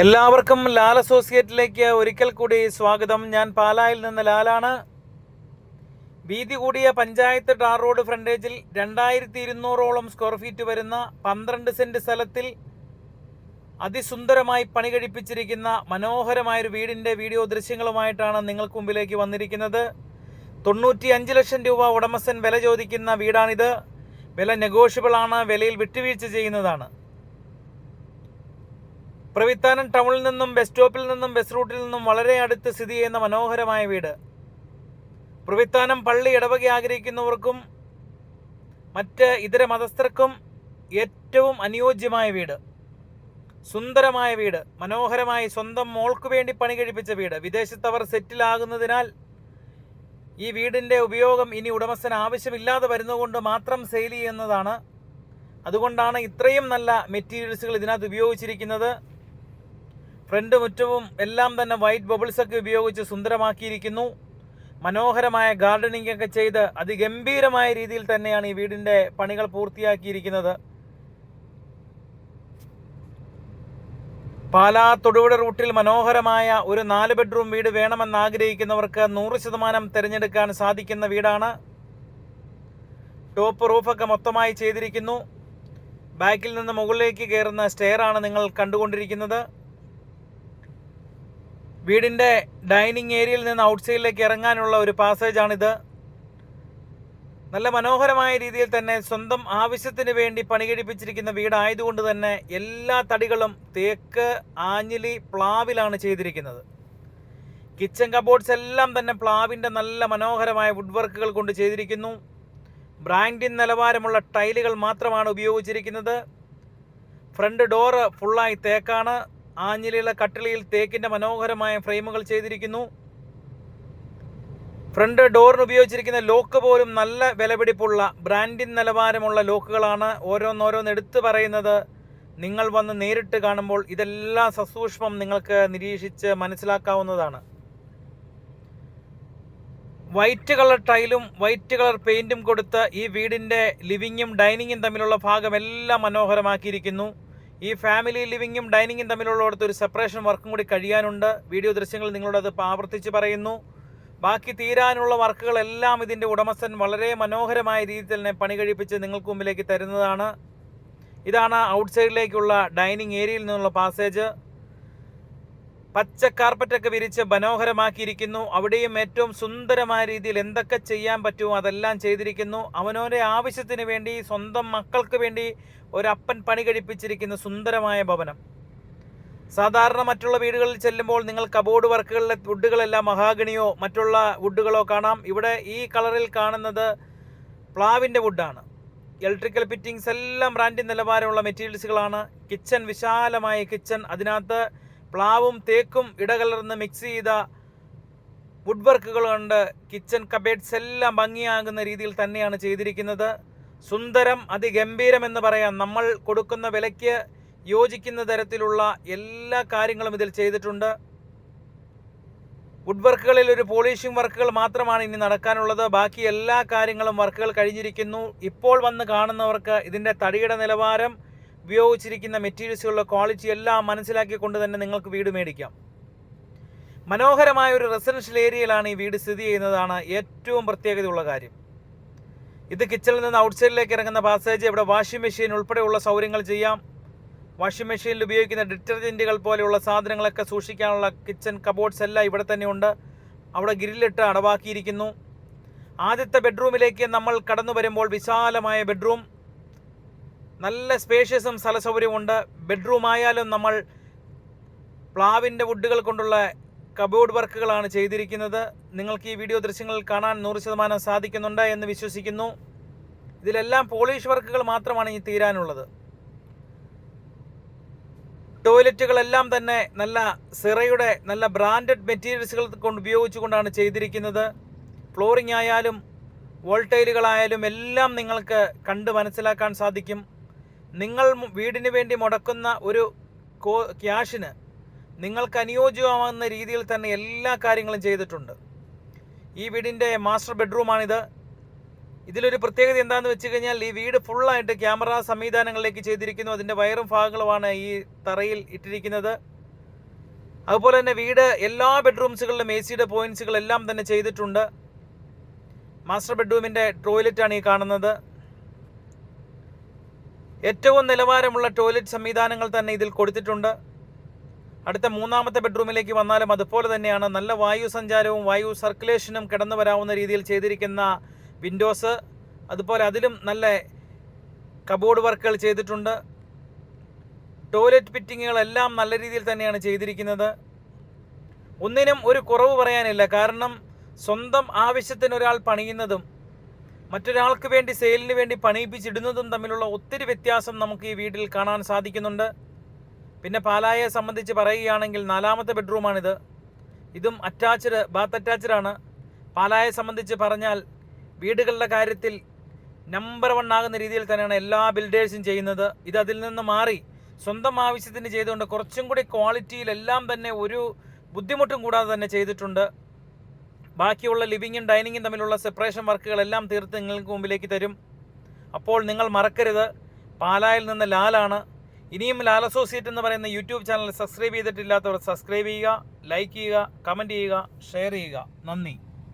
എല്ലാവർക്കും ലാൽ അസോസിയേറ്റിലേക്ക് ഒരിക്കൽ കൂടി സ്വാഗതം. ഞാൻ പാലായിൽ നിന്ന് ലാലാണ്. വീതി കൂടിയ പഞ്ചായത്ത് ടാർ റോഡ് ഫ്രണ്ടേജിൽ രണ്ടായിരത്തി ഇരുന്നൂറോളം സ്ക്വയർ ഫീറ്റ് വരുന്ന പന്ത്രണ്ട് സെന്റ് സ്ഥലത്തിൽ അതിസുന്ദരമായി പണി കഴിപ്പിച്ചിരിക്കുന്ന മനോഹരമായൊരു വീടിന്റെ വീഡിയോ ദൃശ്യങ്ങളുമായിട്ടാണ് നിങ്ങൾക്ക് മുമ്പിലേക്ക് വന്നിരിക്കുന്നത്. തൊണ്ണൂറ്റി അഞ്ച് ലക്ഷം രൂപ ഉടമസ്ഥൻ വില ചോദിക്കുന്ന വീടാണിത്. വില നെഗോഷ്യബിൾ ആണ്. വിലയിൽ വിട്ടുവീഴ്ച ചെയ്യുന്നതാണ്. പ്രവിത്താനം ടൗണിൽ നിന്നും ബസ് സ്റ്റോപ്പിൽ നിന്നും ബസ് റൂട്ടിൽ നിന്നും വളരെ അടുത്ത് സ്ഥിതി ചെയ്യുന്ന മനോഹരമായ വീട്. പ്രവിത്താനം പള്ളി ഇടവകി ആഗ്രഹിക്കുന്നവർക്കും മറ്റ് ഇതര മതസ്ഥർക്കും ഏറ്റവും അനുയോജ്യമായ വീട്. സുന്ദരമായ വീട് മനോഹരമായി സ്വന്തം മോൾക്ക് വേണ്ടി പണി കഴിപ്പിച്ച വീട്. വിദേശത്തവർ സെറ്റിലാകുന്നതിനാൽ ഈ വീടിന്റെ ഉപയോഗം ഇനി ഉടമസ്ഥന് ആവശ്യമില്ലാതെ വരുന്നതുകൊണ്ട് മാത്രം സെയിൽ ചെയ്യുന്നതാണ്. അതുകൊണ്ടാണ് ഇത്രയും നല്ല മെറ്റീരിയൽസുകൾ ഇതിനകത്ത് ഉപയോഗിച്ചിരിക്കുന്നത്. ഫ്രണ്ട് മുറ്റവും എല്ലാം തന്നെ വൈറ്റ് ബബിൾസ് ഒക്കെ ഉപയോഗിച്ച് സുന്ദരമാക്കിയിരിക്കുന്നു. മനോഹരമായ ഗാർഡനിങ് ഒക്കെ ചെയ്ത് അതിഗംഭീരമായ രീതിയിൽ തന്നെയാണ് ഈ വീടിന്റെ പണികൾ പൂർത്തിയാക്കിയിരിക്കുന്നത്. പാലാ തൊടുപുഴ റൂട്ടിൽ മനോഹരമായ ഒരു നാല് ബെഡ്റൂം വീട് വേണമെന്ന് ആഗ്രഹിക്കുന്നവർക്ക് നൂറ് ശതമാനം തിരഞ്ഞെടുക്കാൻ സാധിക്കുന്ന വീടാണ്. ടോപ്പ് റൂഫൊക്കെ മൊത്തമായി ചെയ്തിരിക്കുന്നു. ബാക്കിൽ നിന്ന് മുകളിലേക്ക് കയറുന്ന സ്റ്റെയറാണ് നിങ്ങൾ കണ്ടുകൊണ്ടിരിക്കുന്നത്. വീടിന്റെ ഡൈനിങ് ഏരിയയിൽ നിന്ന് ഔട്ട്സൈഡിലേക്ക് ഇറങ്ങാനുള്ള ഒരു പാസേജാണിത്. നല്ല മനോഹരമായ രീതിയിൽ തന്നെ സ്വന്തം ആവശ്യത്തിന് വേണ്ടി പണി കഴിപ്പിച്ചിരിക്കുന്ന വീടായതുകൊണ്ട് തന്നെ എല്ലാ തടികളും തേക്ക് ആഞ്ഞിലി പ്ലാവിലാണ് ചെയ്തിരിക്കുന്നത്. കിച്ചൺ കബോർഡ്സ് എല്ലാം തന്നെ പ്ലാവിന്റെ നല്ല മനോഹരമായ വുഡ് വർക്കുകൾ കൊണ്ട് ചെയ്തിരിക്കുന്നു. ബ്രാൻഡിൻ നിലവാരമുള്ള ടൈലുകൾ മാത്രമാണ് ഉപയോഗിച്ചിരിക്കുന്നത്. ഫ്രണ്ട് ഡോറ് ഫുള്ളായി തേക്കാണ്. ആഞ്ഞിലിയുള്ള കട്ടിളിയിൽ തേക്കിന്റെ മനോഹരമായ ഫ്രെയിമുകൾ ചെയ്തിരിക്കുന്നു. ഫ്രണ്ട് ഡോറിന് ഉപയോഗിച്ചിരിക്കുന്ന ലോക്ക് പോലും നല്ല വിലപിടിപ്പുള്ള ബ്രാൻഡിൻ നിലവാരമുള്ള ലോക്കുകളാണ്. ഓരോന്നോരോന്ന് എടുത്തു പറയുന്നത് നിങ്ങൾ വന്ന് നേരിട്ട് കാണുമ്പോൾ ഇതെല്ലാം സസൂക്ഷ്മം നിങ്ങൾക്ക് നിരീക്ഷിച്ച് മനസ്സിലാക്കാവുന്നതാണ്. വൈറ്റ് കളർ ടൈലും വൈറ്റ് കളർ പെയിന്റും കൊടുത്ത് ഈ വീടിന്റെ ലിവിങ്ങും ഡൈനിങ്ങും തമ്മിലുള്ള ഭാഗം എല്ലാം മനോഹരമാക്കിയിരിക്കുന്നു. ഈ ഫാമിലി ലിവിങ്ങും ഡൈനിങ്ങും തമ്മിലുള്ളിടത്ത് ഒരു സെപ്പറേഷൻ വർക്കും കൂടി കഴിയാനുണ്ട്. വീഡിയോ ദൃശ്യങ്ങൾ നിങ്ങളോടത് ആവർത്തിച്ച് പറയുന്നു. ബാക്കി തീരാനുള്ള വർക്കുകളെല്ലാം ഇതിന്റെ ഉടമസ്ഥൻ വളരെ മനോഹരമായ രീതിയിൽ തന്നെ പണി കഴിപ്പിച്ച് നിങ്ങൾക്ക് മുമ്പിലേക്ക് തരുന്നതാണ്. ഇതാണ് ഔട്ട്സൈഡിലേക്കുള്ള ഡൈനിങ് ഏരിയയിൽ നിന്നുള്ള പാസേജ് പച്ച കാർപ്പറ്റൊക്കെ വിരിച്ച് മനോഹരമാക്കിയിരിക്കുന്നു. അവിടെയും ഏറ്റവും സുന്ദരമായ രീതിയിൽ എന്തൊക്കെ ചെയ്യാൻ പറ്റുമോ അതെല്ലാം ചെയ്തിരിക്കുന്നു. അവനോരെ ആവശ്യത്തിന് വേണ്ടി സ്വന്തം മക്കൾക്ക് വേണ്ടി ഒരപ്പൻ പണി കഴിപ്പിച്ചിരിക്കുന്ന സുന്ദരമായ ഭവനം. സാധാരണ മറ്റുള്ള വീടുകളിൽ ചെല്ലുമ്പോൾ നിങ്ങൾ കബോർഡ് വർക്കുകളിലെ വുഡുകളെല്ലാം മഹാഗണിയോ മറ്റുള്ള വുഡുകളോ കാണാം. ഇവിടെ ഈ കളറിൽ കാണുന്നത് പ്ലാവിന്റെ വുഡാണ്. ഇലക്ട്രിക്കൽ ഫിറ്റിങ്സ് എല്ലാം ബ്രാൻഡിൻ നിലവാരമുള്ള മെറ്റീരിയൽസുകളാണ്. കിച്ചൺ വിശാലമായ കിച്ചൺ. അതിനകത്ത് പ്ലാവും തേക്കും ഇടകലർന്ന് മിക്സ് ചെയ്ത വുഡ് വർക്കുകൾ കൊണ്ട് കിച്ചൺ കബേഡ്സ് എല്ലാം ഭംഗിയാകുന്ന രീതിയിൽ തന്നെയാണ് ചെയ്തിരിക്കുന്നത്. സുന്ദരം അതിഗംഭീരം എന്ന് പറയാം. നമ്മൾ കൊടുക്കുന്ന വിലയ്ക്ക് യോജിക്കുന്ന തരത്തിലുള്ള എല്ലാ കാര്യങ്ങളും ഇതിൽ ചെയ്തിട്ടുണ്ട്. വുഡ് വർക്കുകളിൽ ഒരു പോളിഷിംഗ് വർക്കുകൾ മാത്രമാണ് ഇനി നടക്കാനുള്ളത്. ബാക്കി എല്ലാ കാര്യങ്ങളും വർക്കുകൾ കഴിഞ്ഞിരിക്കുന്നു. ഇപ്പോൾ വന്ന് കാണുന്നവർക്ക് ഇതിന്റെ തടിയുടെ നിലവാരം ഉപയോഗിച്ചിരിക്കുന്ന മെറ്റീരിയൽസുകളുടെ ക്വാളിറ്റി എല്ലാം മനസ്സിലാക്കിക്കൊണ്ട് തന്നെ നിങ്ങൾക്ക് വീട് മേടിക്കാം. മനോഹരമായ ഒരു റെസിഡൻഷ്യൽ ഏരിയയിലാണ് ഈ വീട് സ്ഥിതി ചെയ്യുന്നതാണ് ഏറ്റവും പ്രത്യേകതയുള്ള കാര്യം. ഇത് കിച്ചണിൽ നിന്ന് ഔട്ട്സൈഡിലേക്ക് ഇറങ്ങുന്ന പാസേജ് ഇവിടെ വാഷിംഗ് മെഷീൻ ഉൾപ്പെടെയുള്ള സൗകര്യങ്ങൾ ചെയ്യാം. വാഷിംഗ് മെഷീനിൽ ഉപയോഗിക്കുന്ന ഡിറ്റർജന്റുകൾ പോലെയുള്ള സാധനങ്ങളൊക്കെ സൂക്ഷിക്കാനുള്ള കിച്ചൺ കബോർഡ്സ് എല്ലാം ഇവിടെ തന്നെയുണ്ട്. അവിടെ ഗ്രില്ലിട്ട് അടവാക്കിയിരിക്കുന്നു. ആദ്യത്തെ ബെഡ്റൂമിലേക്ക് നമ്മൾ കടന്നു വരുമ്പോൾ വിശാലമായ ബെഡ്റൂം നല്ല സ്പേഷ്യസും സ്ഥല ഉണ്ട് ബെഡ്റൂം ആയാലും നമ്മൾ പ്ലാവിന്റെ വുഡുകൾ കൊണ്ടുള്ള കബോർഡ് വർക്കുകളാണ് ചെയ്തിരിക്കുന്നത്. നിങ്ങൾക്ക് ഈ വീഡിയോ ദൃശ്യങ്ങൾ കാണാൻ നൂറ് ശതമാനം സാധിക്കുന്നുണ്ട് എന്ന് വിശ്വസിക്കുന്നു. ഇതിലെല്ലാം പോളിഷ് വർക്കുകൾ മാത്രമാണ് ഇനി തീരാനുള്ളത്. ടോയ്ലറ്റുകളെല്ലാം തന്നെ നല്ല സിറയുടെ നല്ല ബ്രാൻഡഡ് മെറ്റീരിയൽസുകൾ കൊണ്ട് ഉപയോഗിച്ചുകൊണ്ടാണ് ചെയ്തിരിക്കുന്നത്. ഫ്ലോറിംഗ് ആയാലും വോൾട്ടൈലുകളായാലും എല്ലാം നിങ്ങൾക്ക് കണ്ട് മനസ്സിലാക്കാൻ സാധിക്കും. നിങ്ങൾ വീടിന് വേണ്ടി മുടക്കുന്ന ഒരു ക്യാഷിന് നിങ്ങൾക്ക് അനുയോജ്യമാകുന്ന രീതിയിൽ തന്നെ എല്ലാ കാര്യങ്ങളും ചെയ്തിട്ടുണ്ട്. ഈ വീടിന്റെ മാസ്റ്റർ ബെഡ്റൂമാണിത്. ഇതിലൊരു പ്രത്യേകത എന്താണെന്ന് വെച്ച് കഴിഞ്ഞാൽ ഈ വീട് ഫുള്ളായിട്ട് ക്യാമറ സംവിധാനങ്ങളിലേക്ക് ചെയ്തിരിക്കുന്നു. അതിന്റെ വയറും ഭാഗങ്ങളുമാണ് ഈ തറയിൽ ഇട്ടിരിക്കുന്നത്. അതുപോലെ തന്നെ വീട് എല്ലാ ബെഡ്റൂംസുകളിലും എ സിയുടെ പോയിന്റ്സുകളെല്ലാം തന്നെ ചെയ്തിട്ടുണ്ട്. മാസ്റ്റർ ബെഡ്റൂമിന്റെ ടോയ്ലറ്റാണ് ഈ കാണുന്നത്. ഏറ്റവും നിലവാരമുള്ള ടോയ്ലറ്റ് സംവിധാനങ്ങൾ തന്നെ ഇതിൽ കൊടുത്തിട്ടുണ്ട്. അടുത്ത മൂന്നാമത്തെ ബെഡ്റൂമിലേക്ക് വന്നാലും അതുപോലെ തന്നെയാണ് നല്ല വായു സഞ്ചാരവും വായു സർക്കുലേഷനും കിടന്നു വരാവുന്ന രീതിയിൽ ചെയ്തിരിക്കുന്ന വിൻഡോസ്. അതുപോലെ അതിലും നല്ല കബോർഡ് വർക്കുകൾ ചെയ്തിട്ടുണ്ട്. ടോയ്ലറ്റ് ഫിറ്റിങ്ങുകളെല്ലാം നല്ല രീതിയിൽ തന്നെയാണ് ചെയ്തിരിക്കുന്നത്. ഒന്നിനും ഒരു കുറവ് പറയാനില്ല. കാരണം സ്വന്തം ആവശ്യത്തിന് ഒരാൾ പണിയുന്നതും മറ്റൊരാൾക്ക് വേണ്ടി സെയിലിന് വേണ്ടി പണിയിപ്പിച്ചിടുന്നതും തമ്മിലുള്ള ഒത്തിരി വ്യത്യാസം നമുക്ക് ഈ വീട്ടിൽ കാണാൻ സാധിക്കുന്നുണ്ട്. പിന്നെ പാലായെ സംബന്ധിച്ച് പറയുകയാണെങ്കിൽ നാലാമത്തെ ബെഡ്റൂമാണിത്. ഇതും അറ്റാച്ച്ഡ് ബാത്ത് അറ്റാച്ച്ഡ് ആണ്. പാലായെ സംബന്ധിച്ച് പറഞ്ഞാൽ വീടുകളുടെ കാര്യത്തിൽ നമ്പർ വൺ ആകുന്ന രീതിയിൽ തന്നെയാണ് എല്ലാ ബിൽഡേഴ്സും ചെയ്യുന്നത്. ഇത് അതിൽ നിന്ന് മാറി സ്വന്തം ആവശ്യത്തിന് ചെയ്തുകൊണ്ട് കുറച്ചും കൂടി ക്വാളിറ്റിയിലെല്ലാം തന്നെ ഒരു ബുദ്ധിമുട്ടും കൂടാതെ തന്നെ ചെയ്തിട്ടുണ്ട്. ബാക്കിയുള്ള ലിവിങ്ങും ഡൈനിങ്ങും തമ്മിലുള്ള സെപ്പറേഷൻ വർക്കുകളെല്ലാം തീർത്ത് നിങ്ങൾക്ക് മുമ്പിലേക്ക് തരും. അപ്പോൾ നിങ്ങൾ മറക്കരുത്. പാലായിൽ നിന്ന് ലാലാണ്. ഇനിയും ലാൽ അസോസിയേറ്റ് എന്ന് പറയുന്ന യൂട്യൂബ് ചാനൽ സബ്സ്ക്രൈബ് ചെയ്തിട്ടില്ലാത്തവർ സബ്സ്ക്രൈബ് ചെയ്യുക ലൈക്ക് ചെയ്യുക കമന്റ് ചെയ്യുക ഷെയർ ചെയ്യുക. നന്ദി.